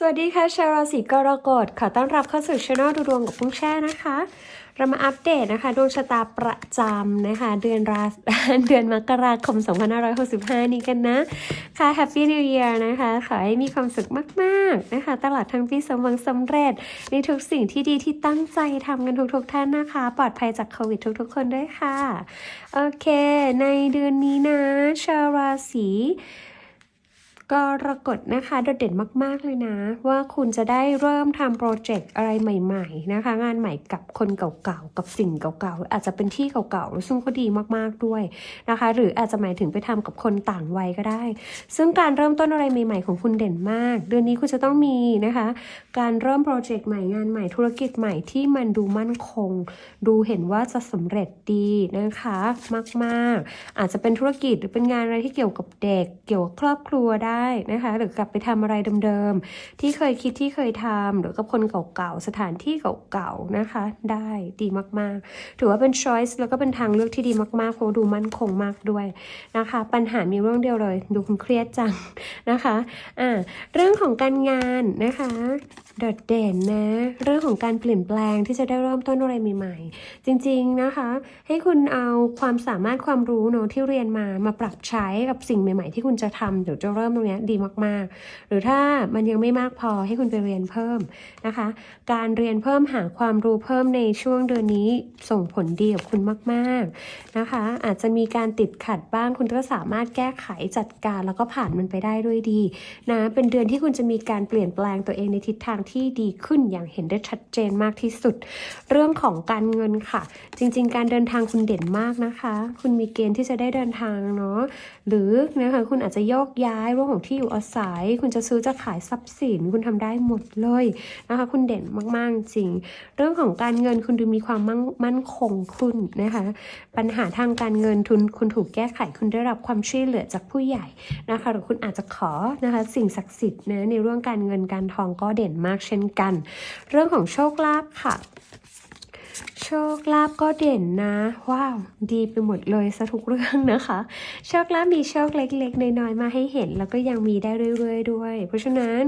สวัสดีค่ะชาวราศีกรกฎขอต้อนรับเข้าสู่ช่องดูดวงกับพุ่งแช่นะคะ เรามาอัปเดตนะคะดวงชะตาประจำนะคะ เดือนราเดือนมกราคม 2565 นี้กันนะค่ะ Happy New Year นะคะ ขอให้มีความสุขมากๆนะคะ ตลอดทั้งปีสมหวังสำเร็จ ในทุกสิ่งที่ดีที่ตั้งใจทำกันทุกๆท่านนะคะ ปลอดภัยจากโควิดทุกๆ คนด้วยค่ะ โอเค ในเดือนนี้นะชาวราศี กรกฎนะคะโดดเด่นมาก ๆ เลยนะ ว่าคุณจะได้เริ่มทำโปรเจกต์อะไรใหม่ ๆ นะคะ งานใหม่กับคนเก่าๆ กับสิ่งเก่าๆ อาจจะเป็นที่เก่าๆ ซึ่งก็ดีมากๆด้วยนะคะ หรืออาจจะหมายถึงไปทำกับคนต่างวัยก็ได้ ซึ่งการเริ่มต้นอะไรใหม่ ๆ ของคุณเด่นมาก เดือนนี้คุณจะต้องมีนะคะ การเริ่มโปรเจกต์ใหม่งานใหม่ธุรกิจใหม่ที่มันดูมั่นคง ดูเห็นว่าจะสำเร็จดีนะคะมาก ๆ อาจจะเป็นธุรกิจหรือเป็นงานอะไรที่เกี่ยวกับเด็ก เกี่ยวกับครอบครัวได้ได้นะคะ หรือกลับไปทำอะไรเดิมๆ ที่เคยคิดที่เคยทำหรือกับคนเก่าๆ สถานที่เก่าๆ นะคะ ได้ดีมากๆ ถือว่าเป็น choice แล้วก็เป็นทางเลือกที่ดีมากๆเพราะดูมั่นคงมากด้วยนะคะ ปัญหามีเรื่องเดียวเลย ดูคุณเครียดจังนะคะอ่าเรื่องของการงานนะคะ โดดเด่นนะ เรื่องของการเปลี่ยนแปลงที่จะได้เริ่มต้นอะไรใหม่ๆ จริงๆนะคะ ให้คุณเอาความสามารถความรู้เนอะที่เรียนมามาปรับใช้กับสิ่งใหม่ ๆ ที่คุณจะทำเดี๋ยวจะเริ่มตรงนี้ดีมากๆ หรือถ้ามันยังไม่มากพอให้คุณไปเรียนเพิ่มนะคะ การเรียนเพิ่มหาความรู้เพิ่มในช่วงเดือนนี้ส่งผลดีกับคุณมากๆนะคะ อาจจะมีการติดขัดบ้างคุณก็สามารถแก้ไขจัดการแล้วก็ผ่านมันไปได้ด้วยดีนะเป็นเดือนที่คุณจะมีการเปลี่ยนแปลงตัวเองในทิศทางที่ดีขึ้นอย่างเห็นได้ชัดเจนมากที่สุด เรื่องของการเงินค่ะ จริง ๆ การเดินทางคุณเด่นมากนะคะ คุณมีเกณฑ์ที่จะได้เดินทางเนาะหรือนะคะคุณอาจจะโยกย้ายเรื่องของที่อยู่อาศัย คุณจะซื้อจะขายทรัพย์สินคุณทำได้หมดเลยนะคะ คุณเด่นมากๆจริง เรื่องของการเงินคุณดูมีความมั่งมั่นคงขึ้นนะคะ ปัญหาทางการเงินทุนคุณถูกแก้ไขคุณได้รับความช่วยเหลือจากผู้ใหญ่นะคะ หรือคุณอาจจะขอนะคะสิ่งศักดิ์สิทธิ์นะในเรื่องการเงินการทองก็เด่นมากเช่นกัน เรื่องของโชคลาภค่ะ โชคลาภก็เด่นนะ ว้าว ดีไปหมดเลยซะทุกเรื่องนะคะ โชคลาภมีโชคเล็กๆน้อยๆมาให้เห็น แล้วก็ยังมีได้เรื่อยๆด้วย เพราะฉะนั้น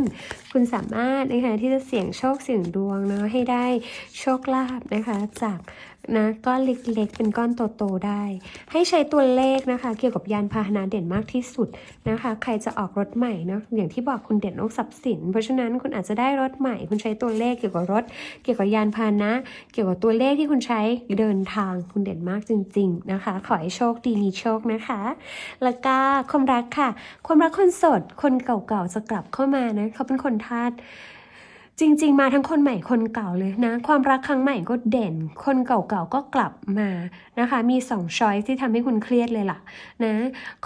คุณสามารถนะคะที่จะเสี่ยงโชคเสี่ยงดวงเนาะให้ได้โชคลาภนะคะจาก นะก้อนเล็กๆ เป็นก้อนโตๆได้ ให้ใช้ตัวเลขนะคะ เกี่ยวกับยานพาหนะเด่นมากที่สุดนะคะ ใครจะออกรถใหม่เนาะอย่างที่บอกคุณเด่นเรื่องทรัพย์สิน เพราะฉะนั้นคุณอาจจะได้รถใหม่ คุณใช้ตัวเลขเกี่ยวกับรถ เกี่ยวกับยานพาหนะ เกี่ยวกับตัวเลขที่คุณใช้เดินทางคุณเด่นมากจริง ๆนะคะ ขอให้โชคดีมีโชคนะคะ แล้วก็ความรักค่ะ ความรักคนโสดคนเก่าๆจะกลับเข้ามานะเขาเป็นคนธาตุ จริง ๆ มาทั้งคนใหม่คนเก่าเลยนะ ความรักครั้งใหม่ก็เด่น คนเก่าๆก็กลับมานะคะ มีสองช้อยที่ทำให้คุณเครียดเลยล่ะนะ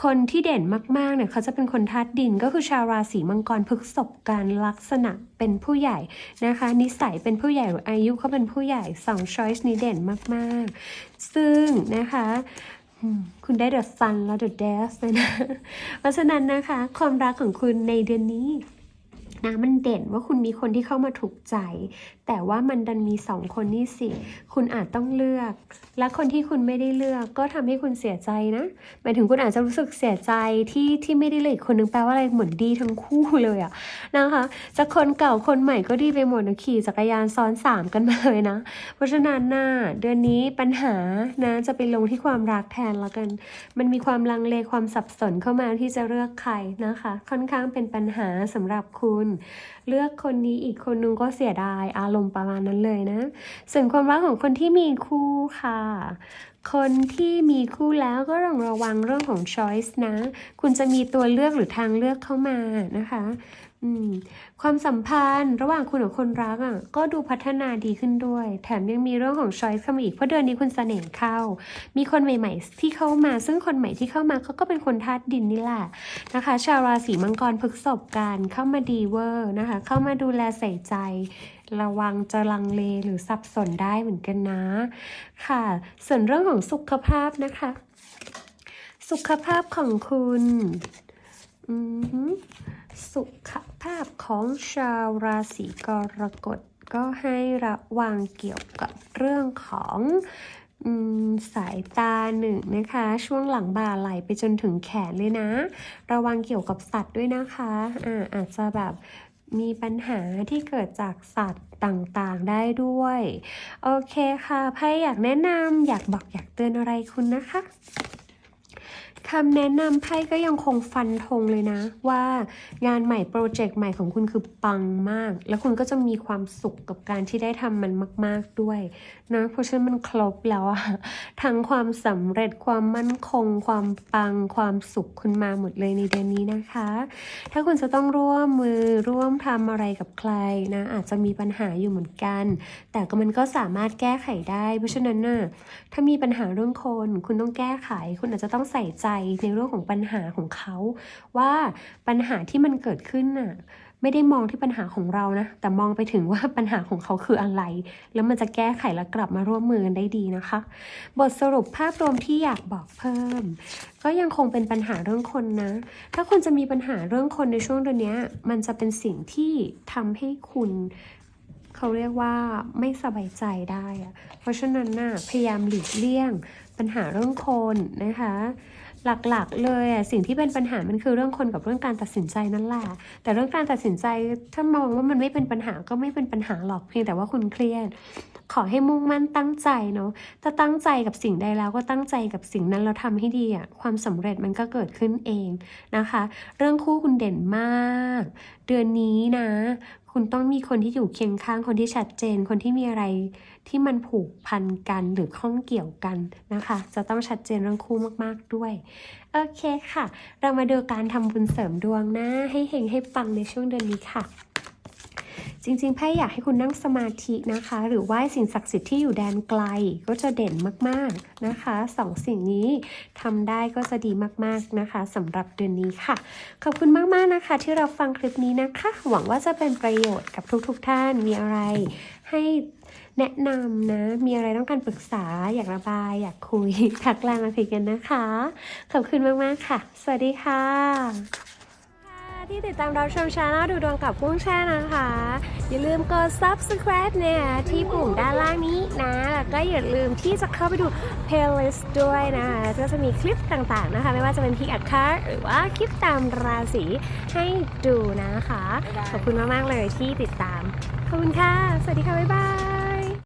คนที่เด่นมากๆเนี่ยเขาจะเป็นคนธาตุดินก็คือชาวราศีมังกรพฤษภการลักษณะเป็นผู้ใหญ่นะคะ นิสัยเป็นผู้ใหญ่หรืออายุเขาเป็นผู้ใหญ่สองช้อยส์นี้เด่นมากๆ ซึ่งนะคะคุณได้เดอะซันและเดอะเดสเลยนะ เพราะฉะนั้นนะคะ ความรักของคุณในเดือนนี้ นะมันเด่นว่าคุณมีคนที่เข้ามาถูกใจแต่ว่ามันดันมีสองคนนี่สิ คุณอาจต้องเลือก และคนที่คุณไม่ได้เลือกก็ทำให้คุณเสียใจนะ หมายถึงคุณอาจจะรู้สึกเสียใจที่ที่ไม่ได้เลือกคนนึงแปลว่าอะไรเหมือนดีทั้งคู่เลยอะนะคะจะคนเก่าคนใหม่ก็ดีไปหมดนะขี่จักรยานซ้อนสามกันมาเลยนะ เพราะฉะนั้นน่ะเดือนนี้ปัญหานะจะไปลงที่ความรักแทนและกัน มันมีความลังเลความสับสนเข้ามาที่จะเลือกใครนะคะ ค่อนข้างเป็นปัญหาสำหรับคุณ เลือกคนนี้อีกคนนึงก็เสียดายอารมณ์ประมาณนั้นเลยนะ ส่วนความรักของคนที่มีคู่ค่ะ คนที่มีคู่แล้วก็ต้องระวังเรื่องของ choice นะ คุณจะมีตัวเลือกหรือทางเลือกเข้ามานะคะความสัมพันธ์ระหว่างคุณกับคนรักอะก็ดูพัฒนาดีขึ้นด้วย แถมยังมีเรื่องของ choice เข้ามาอีกเพราะเดือนนี้คุณเสน่ห์เข้า มีคนใหม่ ๆ ที่เข้ามา ซึ่งคนใหม่ที่เข้ามาเขาก็เป็นคนธาตุดินนี่แหละนะคะ ชาวราศีมังกรพฤษภการเข้ามาดีเวอร์นะคะ เข้ามาดูแลใส่ใจ ระวังจะลังเลหรือสับสนได้เหมือนกันนะ ค่ะ ส่วนเรื่องของสุขภาพนะคะ สุขภาพของคุณอือหือสุขภาพของชาวราศีกรกฎก็ให้ระวังเกี่ยวกับเรื่องของสายตาหนึ่งนะคะ ช่วงหลังบ่าไหลไปจนถึงแขนเลยนะ ระวังเกี่ยวกับสัตว์ด้วยนะคะอ่าอาจจะแบบ มีปัญหาที่เกิดจากสัตว์ต่างๆได้ด้วย โอเคค่ะไพ่อยากแนะนำอยากบอกอยากเตือนอะไรคุณนะคะ คำแนะนำไพ่ก็ยังคงฟันธงเลยนะ ว่างานใหม่โปรเจกต์ใหม่ของคุณคือปังมาก แล้วคุณก็จะมีความสุขกับการที่ได้ทำมันมาก ๆด้วยนะเพราะฉะนั้นมันครบแล้วอะทั้งความสำเร็จความมั่นคง ความปังความสุขคุณมาหมดเลยในเดือนนี้นะคะ ถ้าคุณจะต้องร่วมมือร่วมทำอะไรกับใครนะ อาจจะมีปัญหาอยู่เหมือนกัน แต่ก็มันก็สามารถแก้ไขได้ เพราะฉะนั้นน่ะถ้ามีปัญหาเรื่องคน คุณต้องแก้ไข คุณอาจจะต้องใส่ใจในเรื่องของปัญหาของเขา ว่าปัญหาที่มันเกิดขึ้นน่ะไม่ได้มองที่ปัญหาของเรานะ แต่มองไปถึงว่าปัญหาของเขาคืออะไร แล้วมันจะแก้ไขและกลับมาร่วมมือกันได้ดีนะคะ บทสรุปภาพรวมที่อยากบอกเพิ่ม ก็ยังคงเป็นปัญหาเรื่องคนนะ ถ้าคุณจะมีปัญหาเรื่องคนในช่วงเดือนนี้มันจะเป็นสิ่งที่ทำให้คุณเขาเรียกว่าไม่สบายใจได้อะเพราะฉะนั้นน่ะพยายามหลีกเลี่ยงปัญหาเรื่องคนนะคะ หลักๆ เลยอะสิ่งที่เป็นปัญหามันคือเรื่องคนกับเรื่องการตัดสินใจนั่นแหละแต่เรื่องการตัดสินใจถ้ามองว่ามันไม่เป็นปัญหาก็ไม่เป็นปัญหาหรอกเพียงแต่ว่าคุณเครียด ขอให้มุ่งมั่นตั้งใจเนาะถ้าตั้งใจกับสิ่งใดแล้วก็ตั้งใจกับสิ่งนั้นเราทำให้ดีอะความสำเร็จมันก็เกิดขึ้นเองนะคะ เรื่องคู่คุณเด่นมาก เดือนนี้นะ คุณต้องมีคนที่อยู่เคียงข้างคนที่ชัดเจนคนที่มีอะไร ที่มันผูกพันกันหรือข้องเกี่ยวกันนะคะ จะต้องชัดเจนเรื่องคู่มากๆด้วย โอเคค่ะ เรามาดูการทำบุญเสริมดวงนะ ให้เฮงให้ปังในช่วงเดือนนี้ค่ะ จริงๆไพ่อยากให้คุณนั่งสมาธินะคะ หรือไหว้สิ่งศักดิ์สิทธิ์ที่อยู่แดนไกลก็จะเด่นมากๆนะคะสองสิ่งนี้ทำได้ก็จะดีมากๆนะคะสำหรับเดือนนี้ค่ะ ขอบคุณมากๆนะคะ ที่เราฟังคลิปนี้นะคะ หวังว่าจะเป็นประโยชน์กับทุกๆท่านมีอะไรให้ แนะนำนะ มีอะไรต้องการปรึกษา อยากระบาย อยากคุย ทักไลน์มาคุยกันนะคะ ขอบคุณมากๆค่ะ สวัสดีค่ะ ที่ติดตามรับชมชาแนลดูดวงกับกุ้งแช่นะคะ อย่าลืมกด subscribe เนี่ยที่ปุ่มด้านล่างนี้นะ แล้วก็อย่าลืมที่จะเข้าไปดู playlist ด้วยนะคะก็จะมีคลิปต่างๆนะคะ ไม่ว่าจะเป็นพิกอัดคาร์หรือว่าคลิปตามราศีให้ดูนะคะ ขอบคุณมากๆเลยที่ติดตาม ขอบคุณค่ะ สวัสดีค่ะ บ๊ายบาย